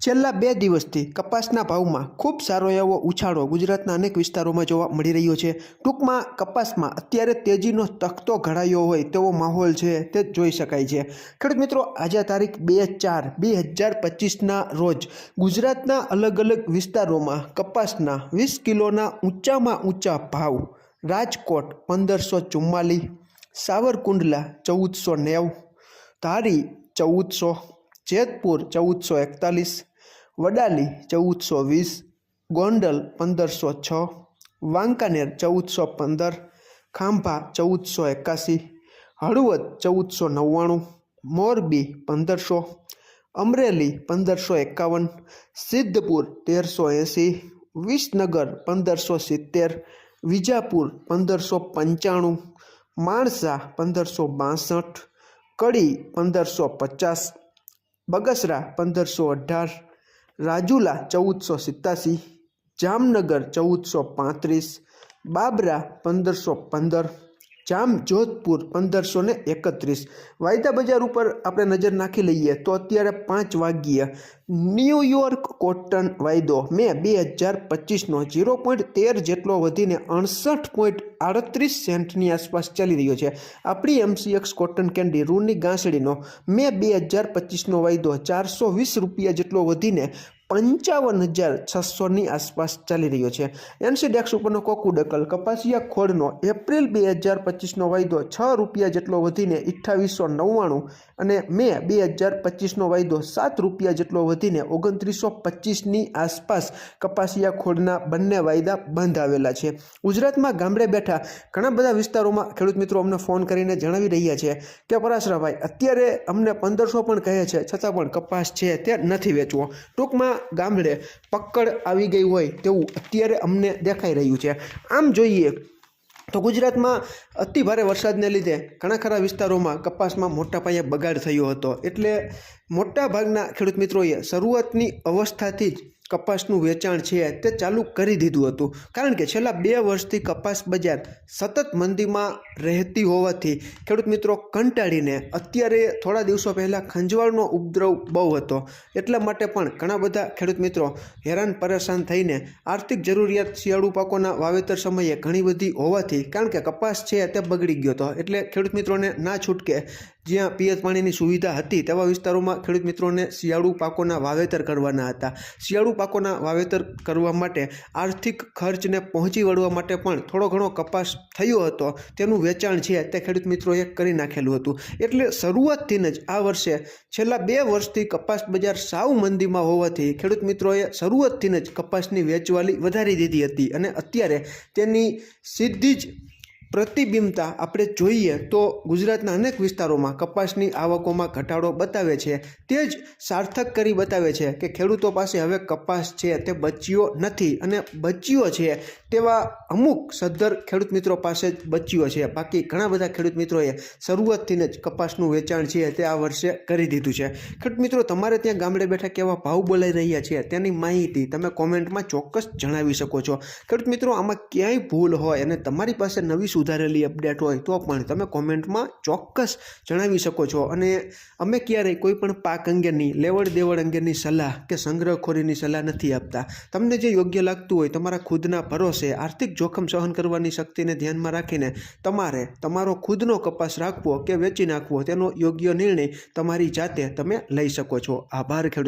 છેલ્લા બે દિવસથી કપાસના ભાવમાં ખૂબ સારો એવો ઉછાળો ગુજરાતના અનેક વિસ્તારોમાં જોવા મળી રહ્યો છે. ટૂંકમાં કપાસમાં અત્યારે તેજીનો તખતો ઘડાયો હોય તેવો માહોલ છે તે જોઈ શકાય છે. ખેડૂત મિત્રો, આજે તારીખ બે ચાર બે હજાર પચીસના રોજ ગુજરાતના અલગ અલગ વિસ્તારોમાં કપાસના વીસ કિલોના ઊંચામાં ઊંચા ભાવ રાજકોટ પંદરસો ચુમ્માલીસ, સાવરકુંડલા ચૌદસો નેવું, ધારી ચૌદસો જેતપુર ચૌદસો એકતાલીસ, વડાલી ચૌદસો વીસ, ગોંડલ પંદરસો છ, વાંકાનેર ચૌદસો પંદર, ખાંભા ચૌદસો એકાસી, હળવદ ચૌદસો નવ્વાણું, મોરબી પંદરસો, અમરેલી પંદરસો એકાવન, સિદ્ધપુર તેરસો એંસી, વિસનગર પંદરસો સિત્તેર, વિજાપુર પંદરસો પંચાણું, માણસા પંદરસો બાસઠ, કડી પંદરસો પચાસ બગસરા પંદરસો અઢાર રાજુલા ચૌદસો સિત્તાસી જામનગર ચૌદસો પાંત્રીસ બાબરા પંદરસો પંદર જામ જોધપુર પંદરસો ને એકત્રીસ. વાયદા બજાર ઉપર આપણે નજર નાખી લઈએ તો અત્યારે પાંચ વાગ્યે ન્યૂયોર્ક કોટન વાયદો મે બે હજાર પચીસનો ઝીરો પોઈન્ટ તેર જેટલો વધીને અડસઠ પોઈન્ટ આડત્રીસ સેન્ટની આસપાસ ચાલી રહ્યો છે. આપણી એમસીએક્સ કોટન કેન્ડી રૂની ગાંસડીનો મે બે હજાર પચીસનો વાયદો ચારસો વીસ રૂપિયા જેટલો વધીને પંચાવન હજાર છસોની આસપાસ ચાલી રહ્યો છે. એનસી ડેક્સ ઉપરનો કોકુડકલ કપાસિયા ખોળનો એપ્રિલ બે હજાર પચીસનો વાયદો છ રૂપિયા જેટલો વધીને અઠ્ઠાવીસો નવ્વાણું અને મે બે હજાર પચીસનો વાયદો સાત રૂપિયા જેટલો વધીને ઓગણત્રીસો પચીસની આસપાસ કપાસિયા ખોળના બંને વાયદા બંધ આવેલા છે. ગુજરાતમાં ગામડે બેઠા ઘણા બધા વિસ્તારોમાં ખેડૂત મિત્રો અમને ફોન કરીને જણાવી રહ્યા છે કે પરાશરાભાઈ, અત્યારે અમને પંદરસો પણ કહે છે, છતાં પણ કપાસ છે તે નથી વેચવો. ટૂંકમાં ગામડે પકડ આવી ગઈ હોય તેવું અત્યારે અમને દેખાઈ રહ્યું છે. આમ જોઈએ તો ગુજરાતમાં અતિ ભારે વરસાદને લીધે ઘણા ખરા વિસ્તારોમાં કપાસમાં મોટા પાયે બગાડ થયો હતો. એટલે મોટા ભાગના ખેડૂત મિત્રોએ શરૂઆતની અવસ્થાથી જ કપાસનું વેચાણ છે તે ચાલુ કરી દીધું હતું. કારણ કે છેલ્લા બે વર્ષથી કપાસ બજાર સતત મંદીમાં રહેતી હોવાથી ખેડૂત મિત્રો કંટાળીને અત્યારે થોડા દિવસો પહેલાં ખંજવાળનો ઉપદ્રવ બહુ હતો. એટલા માટે પણ ઘણા બધા ખેડૂત મિત્રો હેરાન પરેશાન થઈને આર્થિક જરૂરિયાત શિયાળુ પાકોના વાવેતર સમયે ઘણી બધી હોવાથી કારણ કે કપાસ છે તે બગડી ગયો હતો. એટલે ખેડૂત મિત્રોને ના છૂટકે જ્યાં પિયત પાણીની સુવિધા હતી તેવા વિસ્તારોમાં ખેડૂત મિત્રોને શિયાળુ પાકોના વાવેતર કરવાના હતા. શિયાળુ પાકોના વાવેતર કરવા માટે આર્થિક ખર્ચને પહોંચી વળવા માટે પણ થોડો ઘણો કપાસ થયો હતો. તેનું વેચાણ છે તે ખેડૂત મિત્રોએ કરી નાખેલું હતું. એટલે શરૂઆતથી જ આ વર્ષે છેલ્લા બે વર્ષથી કપાસ બજાર સાવ મંદીમાં હોવાથી ખેડૂત મિત્રોએ શરૂઆતથી જ કપાસની વેચવાલી વધારી દીધી હતી અને અત્યારે તેની સીધી જ પ્રતિબિંબતા આપણે જોઈએ તો ગુજરાતના અનેક વિસ્તારોમાં કપાસની આવકોમાં ઘટાડો બતાવે છે. તે જ સાર્થક કરી બતાવે છે કે ખેડૂતો પાસે હવે કપાસ છે તે બચ્યો નથી અને બચ્યો છે તેવા અમુક સદ્ધર ખેડૂત મિત્રો પાસે જ બચ્યો છે. બાકી ઘણા બધા ખેડૂત મિત્રોએ શરૂઆતથી જ કપાસનું વેચાણ છે તે આ વર્ષે કરી દીધું છે. ખેડૂત મિત્રો, તમારે ત્યાં ગામડે બેઠા કેવા ભાવ બોલાઈ રહ્યા છે તેની માહિતી તમે કોમેન્ટમાં ચોક્કસ જણાવી શકો છો. ખેડૂત મિત્રો, આમાં ક્યાંય ભૂલ હોય અને તમારી પાસે નવી સુધારેલી અપડેટ હોય તો પણ તમે કોમેન્ટમાં ચોક્કસ જણાવી શકો છો. અને અમે ક્યારેય કોઈ પણ પાક અંગેની લેવડ દેવડ અંગેની સલાહ કે સંગ્રહખોરીની સલાહ નથી આપતા. તમને જે યોગ્ય લાગતું હોય, તમારા ખુદના ભરોસે આર્થિક જોખમ સહન કરવાની શક્તિને ધ્યાનમાં રાખીને તમારે તમારો ખુદનો કપાસ રાખવો કે વેચી નાખવો, તેનો યોગ્ય નિર્ણય તમારી જાતે તમે લઈ શકો છો. આભાર ખેડૂત